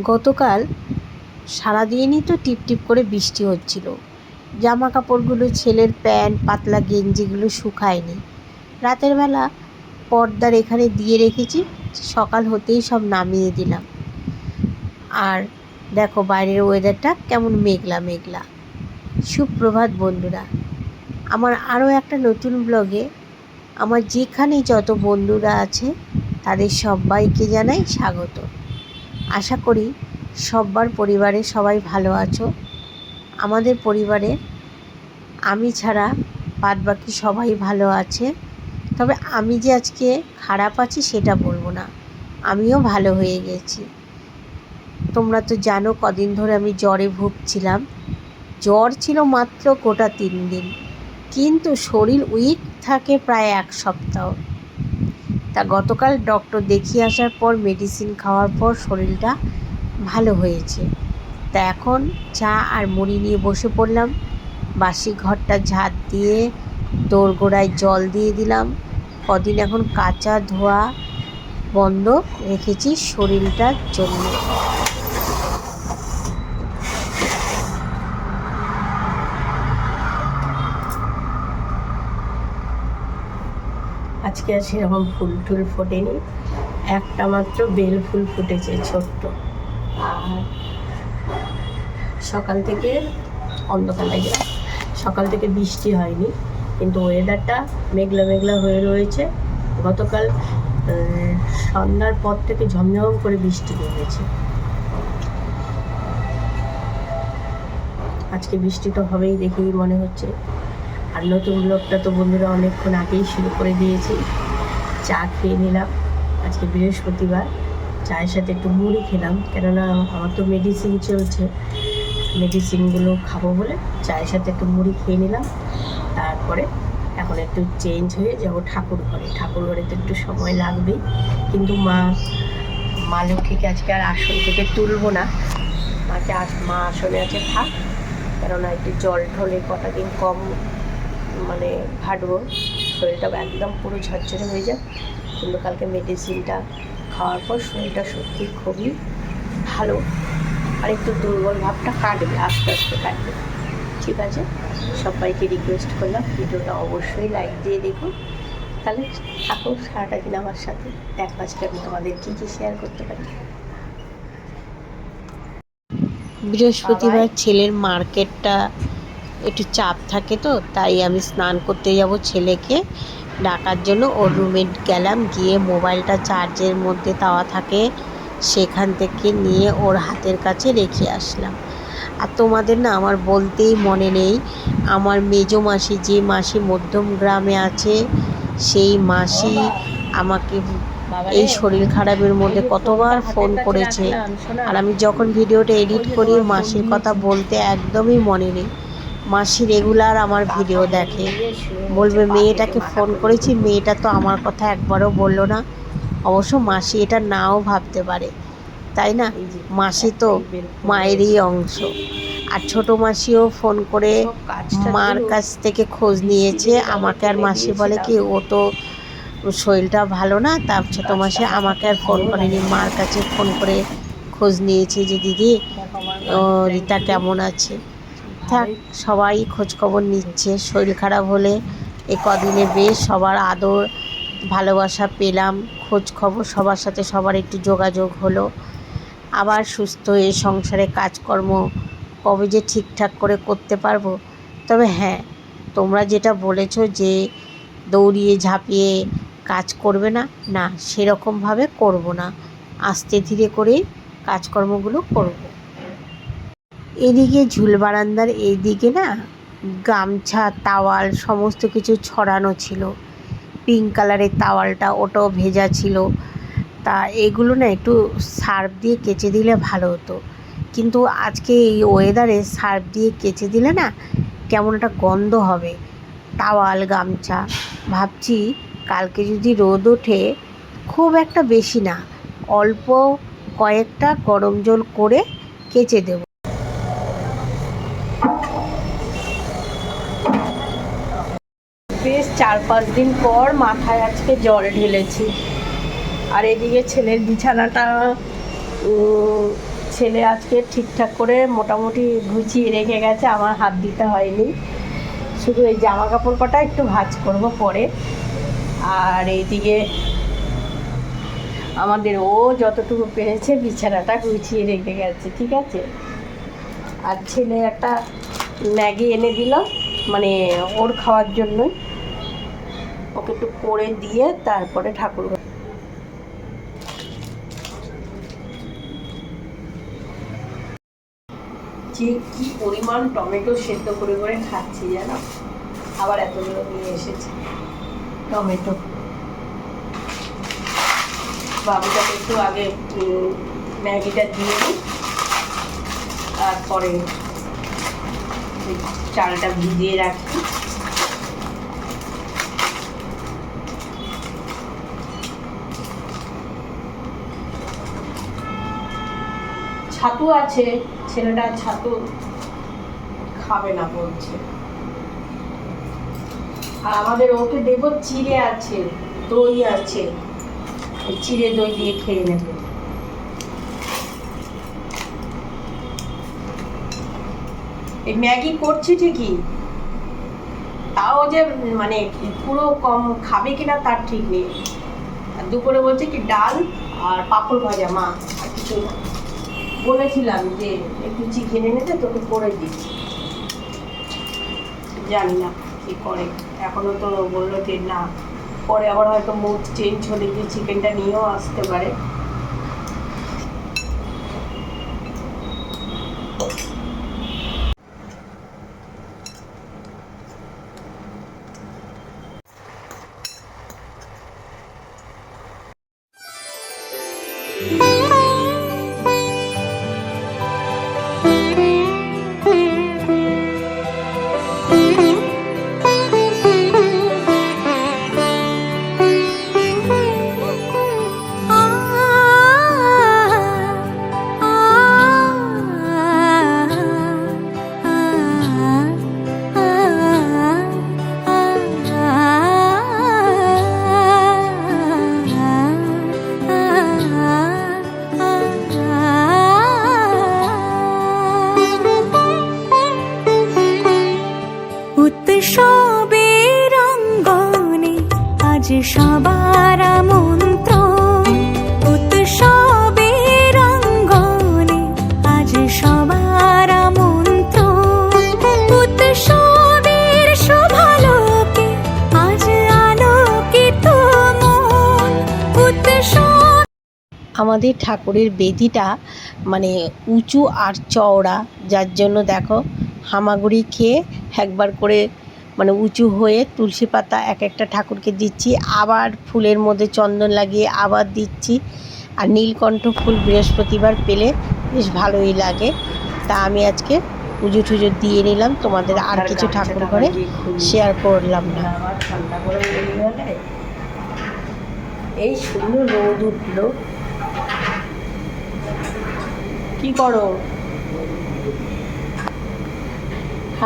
গতকাল সারাদিনই তো টিপ টিপ করে বৃষ্টি হচ্ছিল। জামা কাপড়গুলো ছেলের প্যান্ট, পাতলা গেঞ্জিগুলো শুকায়নি। রাতের বেলা পর্দার এখানে দিয়ে রেখেছি, সকাল হতেই সব নামিয়ে দিলাম। আর দেখো বাইরের ওয়েদারটা কেমন মেঘলা মেঘলা। সুপ্রভাত বন্ধুরা, আমার আরও একটা নতুন ব্লগে আমার যেখানে যত বন্ধুরা আছে তাদের সবাইকে জানাই স্বাগত। আশা করি সব্বার পরিবারে সবাই ভালো আছো। আমাদের পরিবারে আমি ছাড়া বাদ বাকি সবাই ভালো আছে। তবে আমি যে আজকে খারাপ আছি সেটা বলব না। আমিও ভালো হয়ে গেছি। তোমরা তো জানো কদিন ধরে আমি জ্বরে ভুগছিলাম। জ্বর ছিল মাত্র গোটা তিন দিন। কিন্তু শরীর উইক থাকে প্রায় এক সপ্তাহ। তা গতকাল ডক্টর দেখিয়ে আসার পর মেডিসিন খাওয়ার পর শরীরটা ভালো হয়েছে। তা এখন চা আর মুড়ি নিয়ে বসে পড়লাম। বাসি ঘরটা ঝাঁট দিয়ে দোরগোড়ায় জল দিয়ে দিলাম। কদিন এখন কাঁচা ধোয়া বন্ধ রেখেছি শরীরটার জন্য। আজকে আর সেরকম ফুল টুল ফোটেনি। একটা মাত্র বেল ফুল ফুটেছে, ছোট্ট। আর সকাল থেকে অন্ধকার লাগে। সকাল থেকে বৃষ্টি হয়নি, কিন্তু ওয়েদারটা মেঘলা মেঘলা হয়ে রয়েছে। গতকাল সন্ধ্যার পর থেকে ঝমঝম করে বৃষ্টি নেমেছে। আজকে বৃষ্টি তো হবেই দেখেই মনে হচ্ছে। আর নতুন ব্লগটা তো বন্ধুরা অনেকক্ষণ আগেই শুরু করে দিয়েছি। চা খেয়ে নিলাম। আজকে বৃহস্পতিবার। চায়ের সাথে একটু মুড়ি খেলাম। কেননা আমার তো মেডিসিন চলছে। মেডিসিনগুলো খাব বলে চায়ের সাথে একটু মুড়ি খেয়ে নিলাম। তারপরে এখন একটু চেঞ্জ হয়ে যাব ঠাকুর ঘরে। ঠাকুর ঘরে তো একটু সময় লাগবেই। কিন্তু মা মা লক্ষ্মীকে আজকে আর আসন থেকে তুলবো না। মাকে আস, মা আসনে আছে থাক। কেননা একটু জল ঢলে কটা দিন কম মানে হাঁটবো। শরীরটা একদম পুরো ঝরঝরে হয়ে যায়। কিন্তু কালকে মেডিসিনটা খাওয়ার পর শরীরটা সত্যি খুবই ভালো। আর একটু দুর্বল ভাবটা কাটবে আস্তে আস্তে কাটবে। ঠিক আছে? সবাইকে রিকোয়েস্ট করলাম ভিডিওটা অবশ্যই লাইক দিয়ে দেখুন তাহলে থাকো সারাটা দিন আমার সাথে। দেখো আজকে আমি তোমাদের কী কী শেয়ার করতে পারি। বৃহস্পতিবার ছেলের মার্কেটটা একটু চাপ থাকে তো তাই আমি স্নান করতে যাব ছেলেকে। ডাকার জন্য ওর রুমে গেলাম গিয়ে মোবাইলটা চার্জের মধ্যে দেওয়া থাকে। সেখান থেকে নিয়ে ওর হাতের কাছে রেখে আসলাম। আর তোমাদের না আমার বলতেই মনে নেই আমার মেজো মাসি যে মাসি মধ্যম গ্রামে আছে সেই মাসি আমাকে এই শরীর খারাপের মধ্যে কতবার ফোন করেছে। আর আমি যখন ভিডিওটা এডিট করি মাসির কথা বলতে একদমই মনে নেই। মাসি রেগুলার আমার ভিডিও দেখে। বলবে মেয়েটাকে ফোন করেছি মেয়েটা তো আমার কথা একবারও বলল না। অবশ্য মাসি এটা নাও ভাবতে পারে তাই না? মাসি তো মায়েরই অংশ। আর ছোট মাসিও ফোন করে মার কাছ থেকে খোঁজ নিয়েছে। আমাকে আর মাসি বলে কি ও তো শরীরটা ভালো না তার ছোট মাসি আমাকে আর ফোন করেনি। মার কাছে ফোন করে খোঁজ নিয়েছে যে দিদি ও রিতা কেমন আছে? থাক সবাই খোঁজ খবর নিচ্ছে, শরীর খারাপ হলে এ কদিনে বেশ সবার আদর, ভালোবাসা পেলাম খোঁজ খবর সবার সাথে সবার একটু যোগাযোগ হলো। আবার সুস্থ হয়ে সংসারে কাজকর্ম কবে যে ঠিকঠাক করে করতে পারব? তবে হ্যাঁ তোমরা যেটা বলেছ যে দৌড়িয়ে ঝাঁপিয়ে কাজ করবে না না, সেরকমভাবে করব না। আস্তে ধীরে করেই কাজকর্মগুলো করব। এদিকে ঝুল বারান্দার এইদিকে না গামছা, তাওয়াল, সমস্ত কিছু ছড়ানো ছিল। পিঙ্ক কালারের তাওয়ালটা, ওটাও ভেজা ছিল। তা এগুলো না একটু সার্ফ দিয়ে কেচে দিলে ভালো হতো। কিন্তু আজকে এই ওয়েদারে সার্ফ দিয়ে কেচে দিলে না কেমন একটা গন্ধ হবে। তাওয়াল, গামছা, ভাবছি কালকে যদি রোদ ওঠে, খুব একটা বেশি না, অল্প কয়েকটা গরম জল করে কেচে দেব। বেশ চার পাঁচ দিন পর মাথায় আজকে জল ঢেলেছি। আর এদিকে ছেলের বিছানাটা ছেলে আজকে ঠিকঠাক করে মোটামুটি গুছিয়ে রেখে গেছে, আমার হাত দিতে হয়নি। শুধু এই জামা কাপড় কটা একটু ভাজ করব পরে। আর এইদিকে আমাদের ও যতটুকু পেরেছে বিছানাটা গুছিয়ে রেখে গেছে, ঠিক আছে? আর ছেলে একটা ম্যাগি এনে দিল মানে ওর খাওয়ার জন্যই। ওকে একটু করে দিয়ে তারপরে ঠাকুর যে কি পরিমাণ টমেটো সেদ্ধ করে করে খাচ্ছি জানো? আবার এতগুলো নিয়ে এসেছে। টমেটো। বাবুটাকে একটু আগে ম্যাগিটা দিয়ে দিই। তারপরে চালটা ভিজিয়ে রাখি। ছাতু আছে, ছেলেটা ছাতু খাবে না বলছে। আর আমাদের ওকে দেবো চিড়ে আছে, দই আছে। চিড়ে দই দিয়ে খেয়ে নেবে। এই ম্যাগি করছি ঠিকই, তাও যে মানে পুরো কম খাবে কিনা তার ঠিক নেই। দুপুরে বলছে কি ডাল আর পাঁপড় ভাজা, মা, আর কিছু না। বলেছিলাম যে একটু চিকেন এনে দে, তোকে করে দিচ্ছি। জানি না কি করে। এখনও তো বলল যে না, পরে আবার হয়তো মুড চেঞ্জ হলে গিয়ে চিকেনটা নিয়েও আসতে পারে। আমাদের ঠাকুরের বেদিটা মানে উঁচু আর চওড়া যার জন্য দেখো হামাগুড়ি খেয়ে একবার করে মানে উঁচু হয়ে তুলসী পাতা এক একটা ঠাকুরকে দিচ্ছি আবার ফুলের মধ্যে চন্দন লাগিয়ে আবার দিচ্ছি। আর নীলকণ্ঠ ফুল বৃহস্পতিবার পেলে বেশ ভালোই লাগে। তা আমি আজকে পুজো টুজো দিয়ে নিলাম তোমাদের আর কিছু ঠাকুর ঘরে শেয়ার করলাম না। এই সুন্দর রোদ উঠল। কি করো?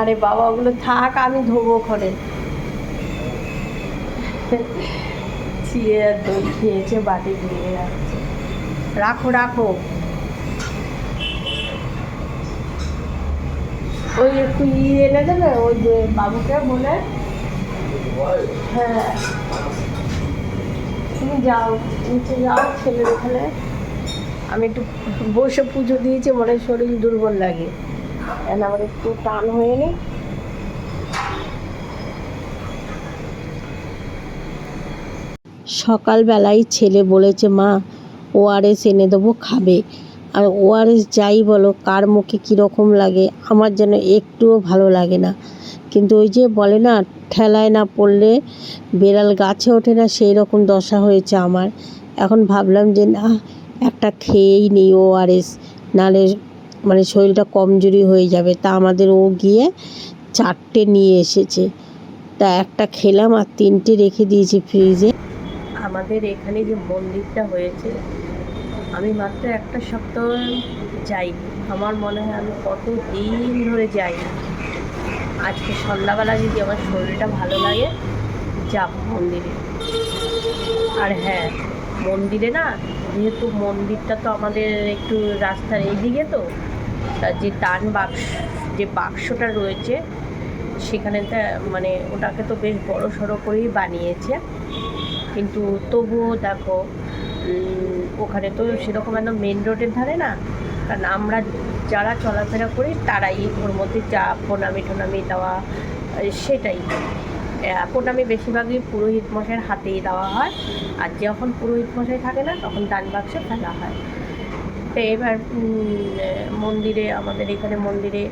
আরে বাবা, ওগুলো থাক, আমি ধোবো ঘরে ছিঁড়ে খেয়েছে, বাটি দিয়ে রাখছে রাখো রাখো। ওই একটু ই এনে দেবে, ওই যে বাবুকে বলে? হ্যাঁ। তুমি যাও, নিচে যাও, ছেলের ওখানে। আমি একটু বসে পুজো দিয়েছি, মনে শরীর দুর্বল লাগে। আমার একটু টান হয়ে নি সকালবেলায় ছেলে বলেছে, মা ওআরএস এনে দেবো, খাবে। আর ওআরএস যাই বলো, কার মুখে কীরকম লাগে, আমার যেন একটুও ভালো লাগে না। কিন্তু ওই যে বলে না, ঠেলায় না পড়লে বেড়াল গাছে ওঠে না সেই রকম দশা হয়েছে আমার। এখন ভাবলাম যে, না একটা খেয়েই নিই ওআরএস নাহলে মানে শরীরটা কমজোরি হয়ে যাবে। তা আমাদের ও গিয়ে চারটে নিয়ে এসেছে। তা একটা খেলাম আর তিনটে রেখে দিয়েছি ফ্রিজে। আমাদের এখানে যে মন্দিরটা হয়েছে, আমি মাত্র একটা সপ্তাহ যাই আমার মনে হয় আমি কত দিন ধরে যাই আজকে সন্ধ্যাবেলা যদি আমার শরীরটা ভালো লাগে, যাব মন্দিরে। আর হ্যাঁ মন্দিরে না, যেহেতু মন্দিরটা তো আমাদের একটু রাস্তার এইদিকে তো যে দান বাক্স, যে বাক্সটা রয়েছে, সেখানে মানে ওটাকে তো বেশ বড় সড়ো করেই বানিয়েছে। কিন্তু তবুও দেখো ওখানে তো সেরকম একদম মেন রোডের ধারে না, কারণ আমরা যারা চলাফেরা করি তারাই ওর মধ্যে চা প্রণামি টনামি দেওয়া, সেটাই প্রণামি বেশিরভাগই পুরোহিত মশাইয়ের হাতেই দেওয়া হয়। আর যখন পুরোহিত মশাই থাকে না, তখন দান বাক্সে ফেলা হয়। তো এবার মন্দিরে, আমাদের এখানে মন্দিরে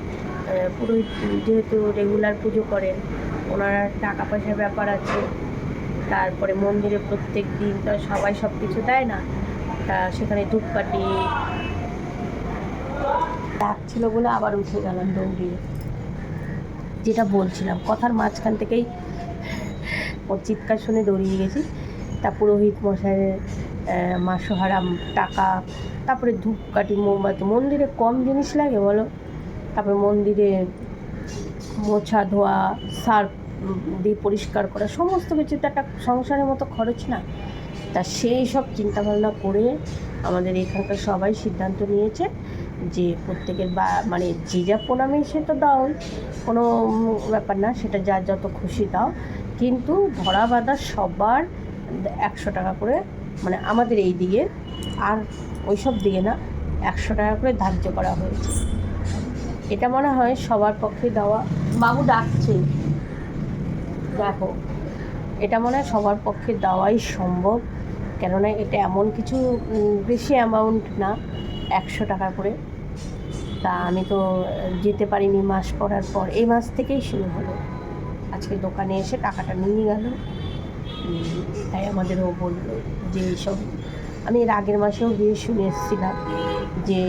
পুরোহিত যেহেতু রেগুলার পুজো করেন, ওনার টাকা পয়সার ব্যাপার আছে। তারপরে মন্দিরে প্রত্যেক দিন তো সবাই সব কিছু দেয় না। তা সেখানে ধূপকাঠি ডাকছিল বলে আবার উঠে গেলাম দৌড়িয়ে। যেটা বলছিলাম, কথার মাঝখান থেকেই ওর চিৎকার শুনে দৌড়িয়ে গেছি। তা পুরোহিত মশাইয়ের আহ, মাসোহারাম টাকা তারপরে ধূপকাঠি মোমবাতি মন্দিরে কম জিনিস লাগে বলো? তারপরে মন্দিরে মোছা ধোয়া সার্ফ দিয়ে পরিষ্কার করা সমস্ত কিছু তো একটা সংসারের মতো খরচ না। তা সেই সব চিন্তাভাবনা করে আমাদের এখানকার সবাই সিদ্ধান্ত নিয়েছে যে প্রত্যেকের বা মানে যে যা প্রণামী সে তো দাও কোনো ব্যাপার না সেটা যার যত খুশি দাও। কিন্তু ধরা বাঁধা সবার একশো টাকা করে মানে আমাদের এই দিকে, আর ওই সব দিকে না, একশো টাকা করে ধার্য করা হয়েছে। এটা মনে হয় সবার পক্ষে দেওয়া। বাবু ডাকছে। দেখো, এটা মনে হয় সবার পক্ষে দেওয়াই সম্ভব, কেননা এটা এমন কিছু বেশি অ্যামাউন্ট না, একশো টাকা করে। তা আমি তো যেতে পারিনি মাস পড়ার পর। এই মাস থেকেই শুরু হলো। আজকে দোকানে এসে টাকাটা নিয়ে গেল। তাই আমাদেরও বলল যে এইসব, আমি এর আগের মাসেও গিয়ে শুনে এসেছিলাম যে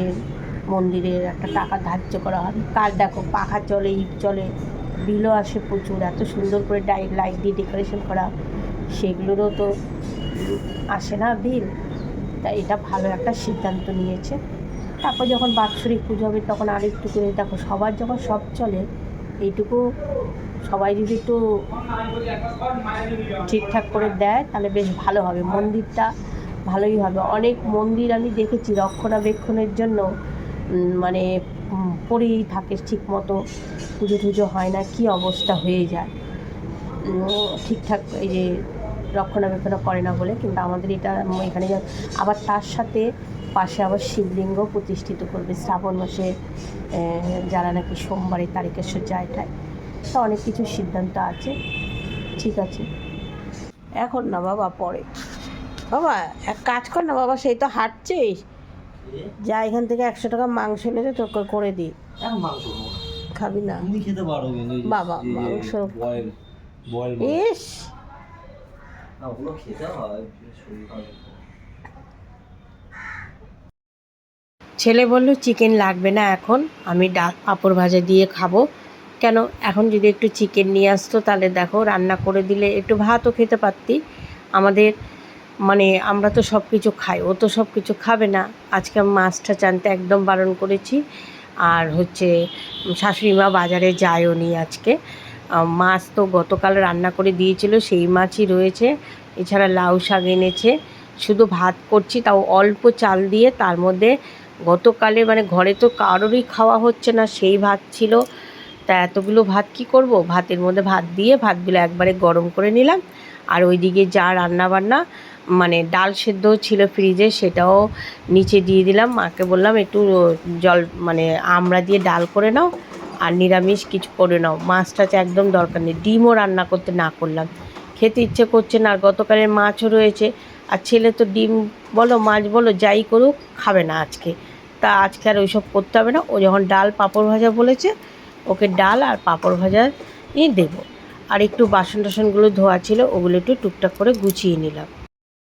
মন্দিরের একটা টাকা ধার্য করা হবে। কার দেখো, পাখা চলে, ইট চলে, বিলও আসে প্রচুর, এত সুন্দর করে ডাই লাইট দিয়ে ডেকোরেশন করা, সেগুলোরও তো আসে না বিল। তাই এটা ভালো একটা সিদ্ধান্ত নিয়েছে। তারপর যখন বাৎসরিক পুজো হবে, তখন আর একটু করে দেখো, সবার যখন সব চলে, এইটুকু সবাই যদি একটু ঠিকঠাক করে দেয়, তাহলে বেশ ভালো হবে। মন্দিরটা ভালোই হবে। অনেক মন্দির আমি দেখেছি রক্ষণাবেক্ষণের জন্য মানে পড়েই থাকে ঠিক মতো পুজো টুজো হয় না, কি অবস্থা হয়ে যায়। ঠিকঠাক এই যে রক্ষণাবেক্ষণ করে না বলে, কিন্তু আমাদের এটা এখানে আবার তার সাথে পাশে আবার শিবলিঙ্গ প্রতিষ্ঠিত করবে শ্রাবণ মাসে যারা নাকি সোমবারে তারিকেশ্বর যায় তো অনেক কিছু সিদ্ধান্ত আছে। ঠিক আছে। এখন না বাবা পরে। বাবা এক কাজ কর না বাবা সেই তো হাঁটছিস। যা এখান থেকে একশো টাকা মাংস এনেছে তোকে করে দিই। খাবি। না। বাবা, মাংস। বয়েল ইস! ছেলে বলল চিকেন লাগবে না এখন আমি ডাল পাঁপড় ভাজা দিয়ে খাব। কেন? এখন যদি একটু চিকেন নিয়ে আসতো, তাহলে দেখো রান্না করে দিলে একটু ভাতও খেতে পারতি। আমাদের মানে আমরা তো সব কিছু খাই, ও তো সব কিছু খাবে না। আজকে আমি মাছটা চানতে একদম বারণ করেছি। আর হচ্ছে শাশুড়ি মা বাজারে যায়ও নি আজকে। মাছ তো গতকাল রান্না করে দিয়েছিল, সেই মাছই রয়েছে। এছাড়া লাউ শাক এনেছে। শুধু ভাত করছি, তাও অল্প চাল দিয়ে। তার মধ্যে গতকালে মানে ঘরে তো কারোরই খাওয়া হচ্ছে না, সেই ভাত ছিল। তা এতগুলো ভাত কি করব? ভাতের মধ্যে ভাত দিয়ে ভাতগুলো একবারে গরম করে নিলাম। আর ওইদিকে যা রান্না বান্না মানে ডাল সেদ্ধ ছিল ফ্রিজে সেটাও নিচে দিয়ে দিলাম। মাকে বললাম, একটু জল মানে আমড়া দিয়ে ডাল করে নাও আর নিরামিষ কিছু করে নাও। মাছ টাছ একদম দরকার নেই। ডিমও রান্না করতে না করলাম। খেতে ইচ্ছে করছে না। আর গতকালের মাছও রয়েছে। আর ছেলে তো ডিম বলো, মাছ বলো, যাই করুক, খাবে না আজকে। তা আজকে আর ওইসব করতে হবে না। ও যখন ডাল পাঁপড় ভাজা বলেছে ওকে ডাল আর পাঁপড় ভাজা ই দেবো। আর একটু বাসন টাসনগুলো ধোয়া ছিল, ওগুলো একটু টুকটাক করে গুছিয়ে নিলাম।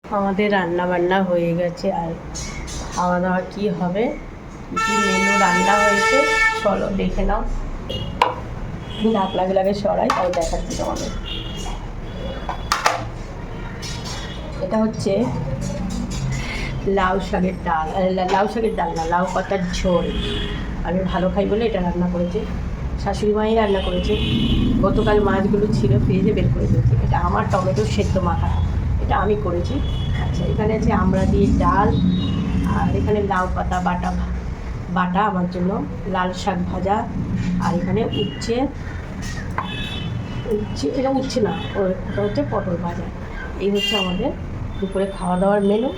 আমাদের রান্না বান্না হয়ে গেছে, আর খাওয়া দাওয়া কী হবে? কী মেনু রান্না হয়েছে? চলো দেখে নাও। নাক লাগে লাগে সরাই তাও দেখাচ্ছি তোমাদের। এটা হচ্ছে লাউ শাকের ডাল লাউ শাকের ডাল না, লাউ পাতার ঝোল। আমি ভালো খাই বলে এটা রান্না করেছি। শাশুড়ি মাই রান্না করেছে। গতকাল মাছগুলো ছিল, ফ্রিজে বের করে দিয়েছি। এটা আমার টমেটো সেদ্ধ মাখা। এটা আমি করেছি। আচ্ছা এখানে আছে আমরা দিয়ে ডাল, আর এখানে লাউ পাতা, বাটা বাটা আমার জন্য, লাল শাক ভাজা, আর এখানে উচ্ছে উচ্ছে, এটা উচ্ছে না ওটা হচ্ছে পটল ভাজা। এই হচ্ছে আমাদের দুপুরে খাওয়া দাওয়ার মেনু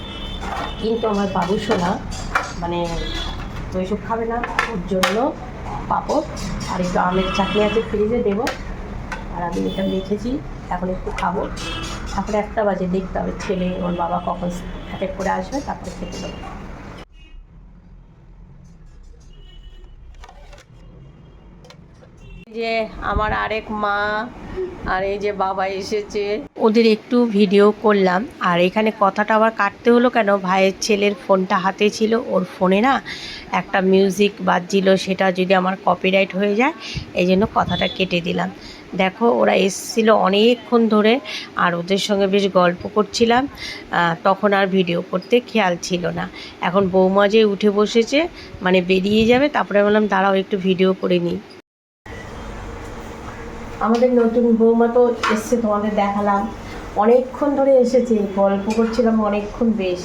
কিন্তু আমার বাবু সোনা মানে তো এইসব খাবে না, ওর জন্য পাঁপড় আর একটু আমের চাটনি আছে ফ্রিজে দেবো। আর আমি এটা দেখেছি এখন একটু খাব। তারপরে একটা বাজে, দেখতে হবে ছেলে, ওর বাবা কখন এক করে আসবে, তারপরে খেতে দেবো। যে আমার আরেক মা আর এই যে বাবা এসেছে। ওদের একটু ভিডিও করলাম। আর এখানে কথাটা আবার কাটতে হলো কেন? ভাইয়ের ছেলের ফোনটা হাতে ছিল। ওর ফোনে না একটা মিউজিক বাজছিল, সেটা যদি আমার কপিরাইট হয়ে যায় এই জন্য কথাটা কেটে দিলাম। দেখো, ওরা এসেছিল অনেকক্ষণ ধরে, আর ওদের সঙ্গে বেশ গল্প করছিলাম। তখন আর ভিডিও করতে খেয়াল ছিল না। এখন বৌমা যে উঠে বসেছে মানে বেরিয়ে যাবে, তারপরে বললাম, দাঁড়াও, একটু ভিডিও করে নিই। আমাদের নতুন বৌমা তো এসছে, তোমাদের দেখালাম। অনেকক্ষণ ধরে এসেছে গল্প করছিলাম অনেকক্ষণ বেশ।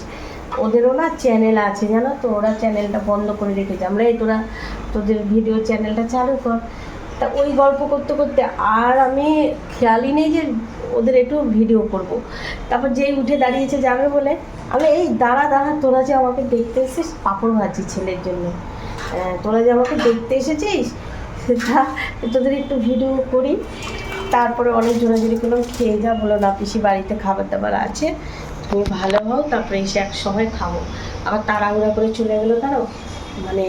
ওদেরও না চ্যানেল আছে, জানো তো? ওরা চ্যানেলটা বন্ধ করে রেখেছে। আমরা এই তোরা, তোদের ভিডিও চ্যানেলটা চালু কর। তা ওই গল্প করতে করতে আর আমি খেয়ালই নেই যে ওদের একটু ভিডিও করব। তারপর যেই উঠে দাঁড়িয়েছে যাবে বলে, আমি এই দাঁড়া দাঁড়া, তোরা যে আমাকে দেখতে এসেছিস, পাঁপড় ভাজি ছেলের জন্য। তোরা যে আমাকে দেখতে এসেছিস সেটা তোদের একটু ভিডিও করি। তারপরে অনেক জোরাজুরি করলাম, খেয়ে যা বলো না, পিসি বাড়িতে খাবার দাবার আছে। তুমি ভালো হও, তারপরে এসে এক সময় খাব। আবার তাড়াহুড়া করে চলে গেলো কেন মানে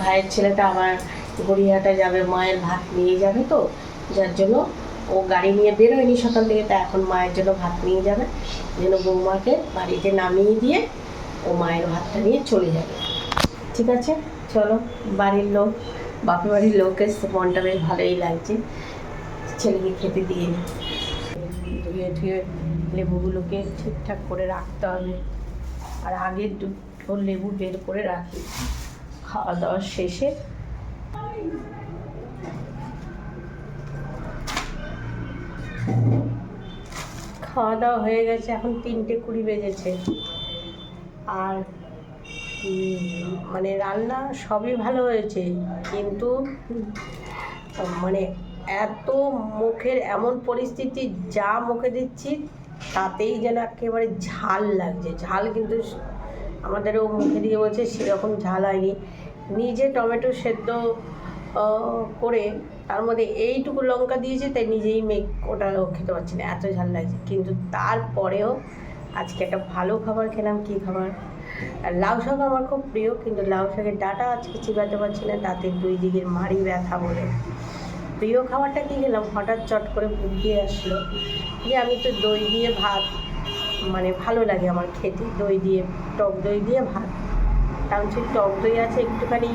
ভাইয়ের ছেলেটা আমার গড়িয়াটা যাবে, মায়ের ভাত নিয়ে যাবে তো, যার জন্য ও গাড়ি নিয়ে বেরোয়নি সকাল থেকে তা এখন মায়ের জন্য ভাত নিয়ে যাবে। যেন বৌমাকে বাড়িতে নামিয়ে দিয়ে ও মায়ের ভাতটা নিয়ে চলে যাবে। ঠিক আছে? চলো, বাড়ির লোক। বাপের বাড়ির লোক এসছে, মনটা বেশ ভালোই লাগছে। ছেলেকে খেতে দিয়ে নি। ধুয়ে ধুয়ে লেবুগুলোকে ঠিকঠাক করে রাখতে হবে। আর আগে দুটো লেবু বের করে রাখি। খাওয়া দাওয়ার শেষে। খাওয়া দাওয়া হয়ে গেছে, এখন তিনটে কুড়ি বেজেছে। আর মানে রান্না সবই ভালো হয়েছে, কিন্তু মানে এত মুখের এমন পরিস্থিতি যা মুখে দিচ্ছি, তাতেই যেন একেবারে ঝাল লাগছে। ঝাল কিন্তু আমাদেরও মুখে দিয়ে বলছে সেরকম ঝাল হয়নি। নিজে টমেটো সেদ্ধ করে তার মধ্যে এইটুকু লঙ্কা দিয়েছে, তাই নিজেই মেঘ ওটা খেতে পারছি না, এত ঝাল লাগছে। কিন্তু তারপরেও আজকে একটা ভালো খাবার খেলাম, কী খাবার? আর লাউ শাক আমার খুব প্রিয়, কিন্তু লাউ শাকের ডাটা আজকে চিবাতে পারছি না, তাতে দুই দিকের মাড়ি ব্যথা বলে। প্রিয় খাবারটা কী খেলাম? হঠাৎ চট করে বুক দিয়ে আসলো যে আমি তো দই দিয়ে ভাত মানে ভালো লাগে আমার খেতে। দই দিয়ে, টক দই দিয়ে ভাত। কারণ সেই টক দই আছে একটুখানি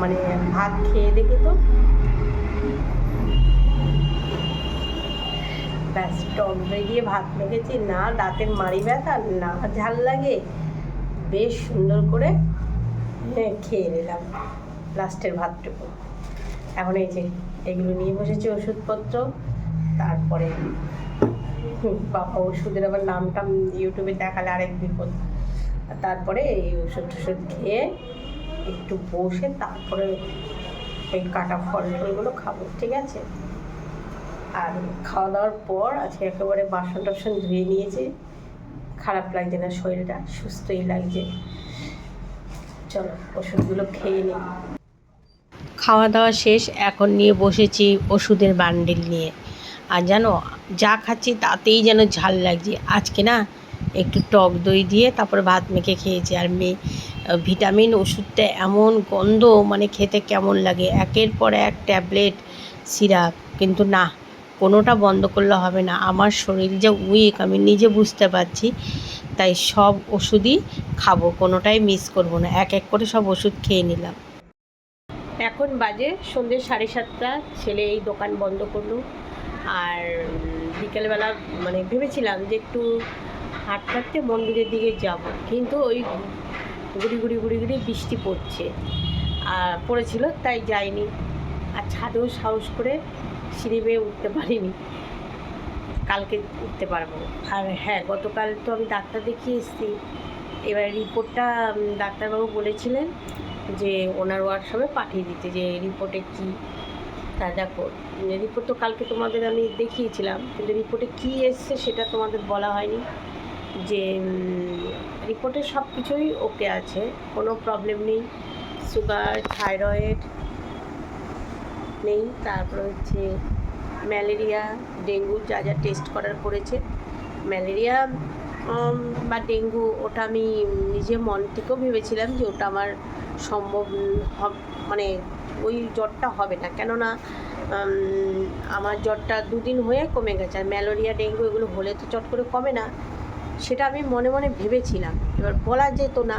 মানে ভাত খেয়ে দেখি তো। ব্যাস, টক দই দিয়ে ভাত মেখেছি। না, দাঁতের মাড়ি ব্যথা, না, ঝাল লাগে। বেশ সুন্দর করে খেয়ে নিলাম লাস্টের ভাতটুকু। এখন এই যে এগুলো নিয়ে বসেছি ওষুধপত্র, তারপরে বাবা ওষুধের আবার নাম টাম ইউটিউবে দেখালে আরেক বিপদ। তারপরে এই ওষুধ টষুধ খেয়ে একটু বসে তারপরে এই কাটা ফল টলগুলো খাব, ঠিক আছে? আর খাওয়া দাওয়ার পর আজকে একেবারে বাসন টাসন ধুয়ে নিয়েছি। খারাপ লাগছে না শরীরটা, সুস্থই লাগছে। চলো, ওষুধগুলো খেয়ে নিই। খাওয়া দাওয়া শেষ, এখন নিয়ে বসেছি ওষুধের বান্ডিল নিয়ে। আর জানো, যা খাচ্ছি তাতেই যেন ঝাল লাগছে। আজকে না, একটু টক দই দিয়ে তারপর ভাত মেখে খেয়েছি। আর মেয়ে ভিটামিন ওষুধটা এমন গন্ধ মানে খেতে কেমন লাগে। একের পর এক ট্যাবলেট সিরাপ কিন্তু না কোনোটা বন্ধ করলে হবে না। আমার শরীর যে উইক আমি নিজে বুঝতে পারছি, তাই সব ওষুধই খাব, কোনোটাই মিস করব না। এক এক করে সব ওষুধ খেয়ে নিলাম। এখন বাজে সন্ধ্যে সাড়ে সাতটা, ছেলে এই দোকান বন্ধ করল। আর বিকেলবেলা মানে ভেবেছিলাম যে একটু হাঁটতে হাঁটতে মন্দিরের দিকে যাব, কিন্তু ওই গুড়ি গুড়ি গুড়ি গুড়ি বৃষ্টি পড়ছে। আর পড়েছিল, তাই যাইনি। আর ছাদেও সাহস করে সিঁড়ি বেয়ে উঠতে পারিনি। কালকে উঠতে পারব। আর হ্যাঁ গতকাল তো আমি ডাক্তার দেখিয়ে এসেছি। এবার রিপোর্টটা ডাক্তারবাবু বলেছিলেন যে ওনার ওয়ার্কশপে পাঠিয়ে দিতে যে রিপোর্টে কী। তা দেখো, রিপোর্ট তো কালকে তোমাদের আমি দেখিয়েছিলাম, কিন্তু রিপোর্টে কী এসছে সেটা তোমাদের বলা হয়নি। যে রিপোর্টে সব কিছুই ওকে আছে, কোনো প্রবলেম নেই। সুগার, থাইরয়েড নেই, তারপর হচ্ছে ম্যালেরিয়া, ডেঙ্গু যা যা টেস্ট করার করেছে। ম্যালেরিয়া বা ডেঙ্গু, ওটা আমি নিজে মন থেকেও ভেবেছিলাম যে ওটা আমার সম্ভব মানে ওই জ্বরটা হবে না। কেননা আমার জ্বরটা দুদিন হয়ে কমে গেছে, আর ম্যালেরিয়া, ডেঙ্গু এগুলো হলে তো চট করে কমে না। সেটা আমি মনে মনে ভেবেছিলাম। এবার বলা যেত না,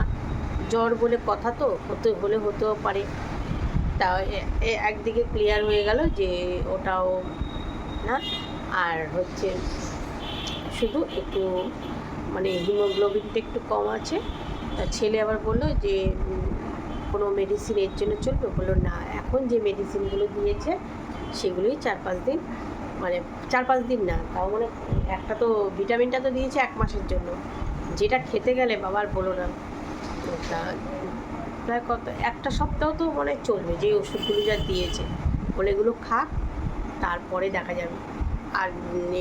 জ্বর বলে কথা তো, হতে হলে হতেও পারে। তা এ- এ একদিকে ক্লিয়ার হয়ে গেল যে ওটাও না। আর হচ্ছে শুধু একটু মানে হিমোগ্লোবিনটা একটু কম আছে। তা ছেলে আবার বলল যে কোনো মেডিসিন এর জন্য চলবে? বলল, না, এখন যে মেডিসিনগুলো দিয়েছে, সেগুলোই চার পাঁচ দিন মানে চার পাঁচ দিন না, তাও মানে একটা তো ভিটামিনটা তো দিয়েছে এক মাসের জন্য। যেটা খেতে গেলে বাবার বলো না। তা প্রায় কত, একটা সপ্তাহ তো মানে চলবে, যে ওষুধগুলো যা দিয়েছে। বলে এগুলো খাক, তারপরে দেখা যাবে। আর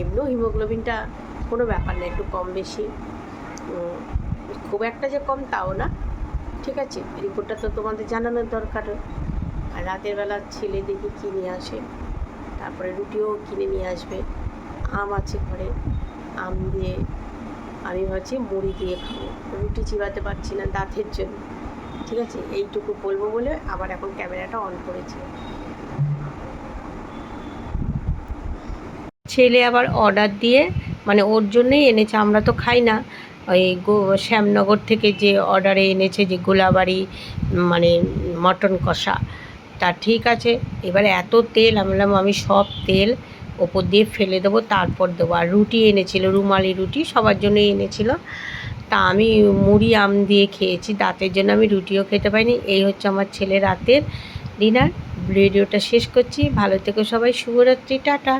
এমনিও হিমোগ্লোবিনটা কোনো ব্যাপার না, একটু কম বেশি। খুব একটা যে কম তাও না, ঠিক আছে? রিপোর্টটা তো তোমাদের জানানোর দরকার। আর রাতের বেলা ছেলে দেখি কী নিয়ে আসে, তারপরে রুটিও কিনে নিয়ে আসবে। আম আছে ঘরে, আম দিয়ে আমি ভাবছি মুড়ি দিয়ে খাব। রুটি চিবাতে পারছি না দাঁতের জন্য। ঠিক আছে? এইটুকু বলব বলে আবার এখন ক্যামেরাটা অন করেছি। ছেলে আবার অর্ডার দিয়ে মানে ওর জন্যই এনেছে, আমরা তো খাই না। ওই শ্যামনগর থেকে যে অর্ডারে এনেছে যে গোলাবাড়ি মানে মটন কষা, তা ঠিক আছে। এবারে এত তেল, আমি বললাম, আমি সব তেল ওপর দিয়ে ফেলে দেবো, তারপর দেবো। আর রুটি এনেছিল, রুমালি রুটি সবার জন্যই এনেছিল। তা আমি মুড়ি আম দিয়ে খেয়েছি, দাঁতের জন্য আমি রুটিও খেতে পাইনি এই হচ্ছে আমার ছেলে রাতের ডিনার। ভিডিওটা শেষ করছি। ভালো থেকো সবাই। শুভরাত্রি। টাটা।